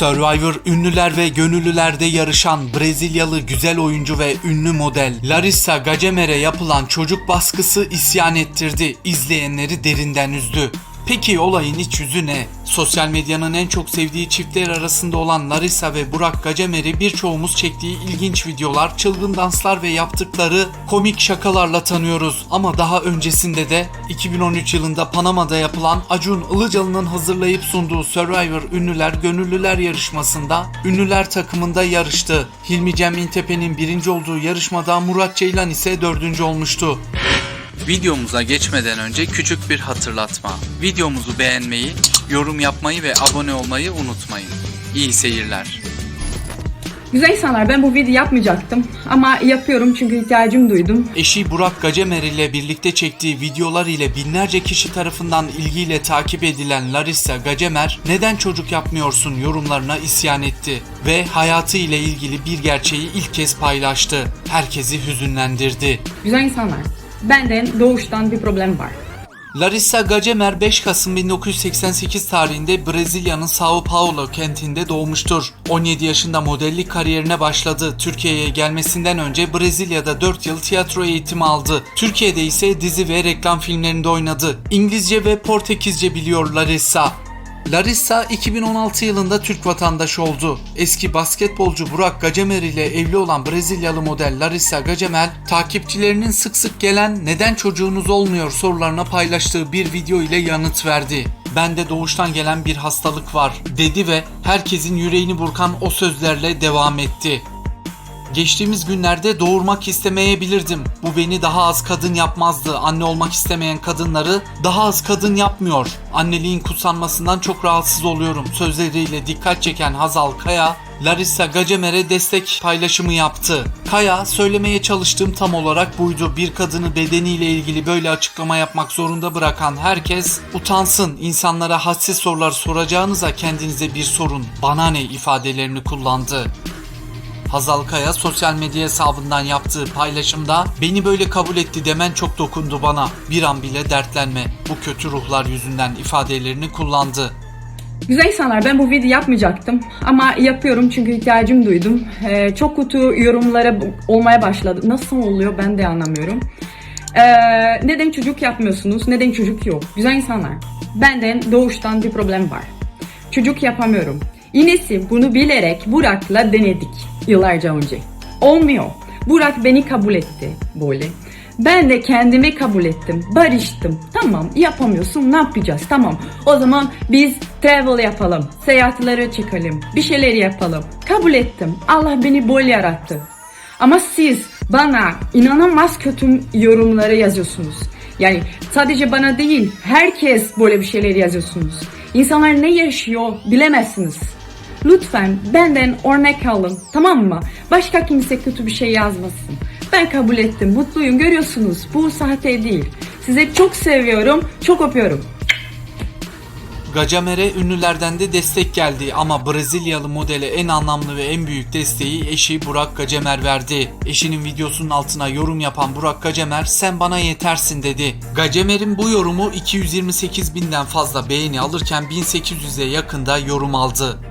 Survivor ünlüler ve gönüllülerde yarışan Brezilyalı güzel oyuncu ve ünlü model Larissa Gacemer'e yapılan çocuk baskısı isyan ettirdi. İzleyenleri derinden üzdü. Peki olayın iç yüzü ne? Sosyal medyanın en çok sevdiği çiftler arasında olan Larissa ve Burak Gacemer'i birçoğumuz çektiği ilginç videolar, çılgın danslar ve yaptıkları komik şakalarla tanıyoruz. Ama daha öncesinde de 2013 yılında Panama'da yapılan Acun Ilıcalı'nın hazırlayıp sunduğu Survivor Ünlüler Gönüllüler yarışmasında ünlüler takımında yarıştı. Hilmi Cem İntepe'nin birinci olduğu yarışmada Murat Ceylan ise dördüncü olmuştu. Videomuza geçmeden önce küçük bir hatırlatma. Videomuzu beğenmeyi, yorum yapmayı ve abone olmayı unutmayın. İyi seyirler. Güzel insanlar ben bu video yapmayacaktım ama yapıyorum çünkü ihtiyacım duydum. Eşi Burak Gacemer ile birlikte çektiği videolar ile binlerce kişi tarafından ilgiyle takip edilen Larissa Gacemer neden çocuk yapmıyorsun yorumlarına isyan etti ve hayatı ile ilgili bir gerçeği ilk kez paylaştı. Herkesi hüzünlendirdi. Güzel insanlar benden doğuştan bir problem var. Larissa Gacemer 5 Kasım 1988 tarihinde Brezilya'nın Sao Paulo kentinde doğmuştur. 17 yaşında modellik kariyerine başladı. Türkiye'ye gelmesinden önce Brezilya'da 4 yıl tiyatro eğitimi aldı. Türkiye'de ise dizi ve reklam filmlerinde oynadı. İngilizce ve Portekizce biliyor Larissa. Larissa 2016 yılında Türk vatandaşı oldu. Eski basketbolcu Burak Gacemer ile evli olan Brezilyalı model Larissa Gacemer, takipçilerinin sık sık gelen neden çocuğunuz olmuyor sorularına paylaştığı bir video ile yanıt verdi. Bende doğuştan gelen bir hastalık var dedi ve herkesin yüreğini burkan o sözlerle devam etti. Geçtiğimiz günlerde doğurmak istemeyebilirdim. Bu beni daha az kadın yapmazdı. Anne olmak istemeyen kadınları daha az kadın yapmıyor. Anneliğin kutsanmasından çok rahatsız oluyorum. Sözleriyle dikkat çeken Hazal Kaya, Larissa Gacemer'e destek paylaşımı yaptı. Kaya, söylemeye çalıştığım tam olarak buydu. Bir kadını bedeniyle ilgili böyle açıklama yapmak zorunda bırakan herkes utansın. İnsanlara hadsiz sorular soracağınıza kendinize bir sorun. Bana ne ifadelerini kullandı. Hazal Kaya sosyal medya hesabından yaptığı paylaşımda beni böyle kabul etti demen çok dokundu bana. Bir an bile dertlenme. Bu kötü ruhlar yüzünden ifadelerini kullandı. Güzel insanlar ben bu video yapmayacaktım ama yapıyorum çünkü ihtiyacım duydum. Ee, çok kötü yorumlara olmaya başladı. Nasıl oluyor ben de anlamıyorum. Ee, neden çocuk yapmıyorsunuz? Neden çocuk yok? Güzel insanlar. Benden doğuştan bir problem var. Çocuk yapamıyorum. İnesi bunu bilerek Burak'la denedik yıllarca önce. Olmuyor. Burak beni kabul etti böyle. Ben de kendimi kabul ettim. Barıştım. Tamam yapamıyorsun ne yapacağız? Tamam. O zaman biz travel yapalım. Seyahatlere çıkalım. Bir şeyler yapalım. Kabul ettim. Allah beni böyle yarattı. Ama siz bana inanılmaz kötü yorumları yazıyorsunuz. Yani sadece bana değil, herkes böyle bir şeyler yazıyorsunuz. İnsanlar ne yaşıyor bilemezsiniz. Lütfen benden örnek alın, tamam mı? Başka kimse kötü bir şey yazmasın. Ben kabul ettim, mutluyum. Görüyorsunuz, bu sahte değil. Size çok seviyorum, çok öpüyorum. Gacemer'e ünlülerden de destek geldi ama Brezilyalı modele en anlamlı ve en büyük desteği eşi Burak Gacemer verdi. Eşinin videosunun altına yorum yapan Burak Gacemer sen bana yetersin dedi. Gacemer'in bu yorumu 228 binden fazla beğeni alırken 1800'e yakında yorum aldı.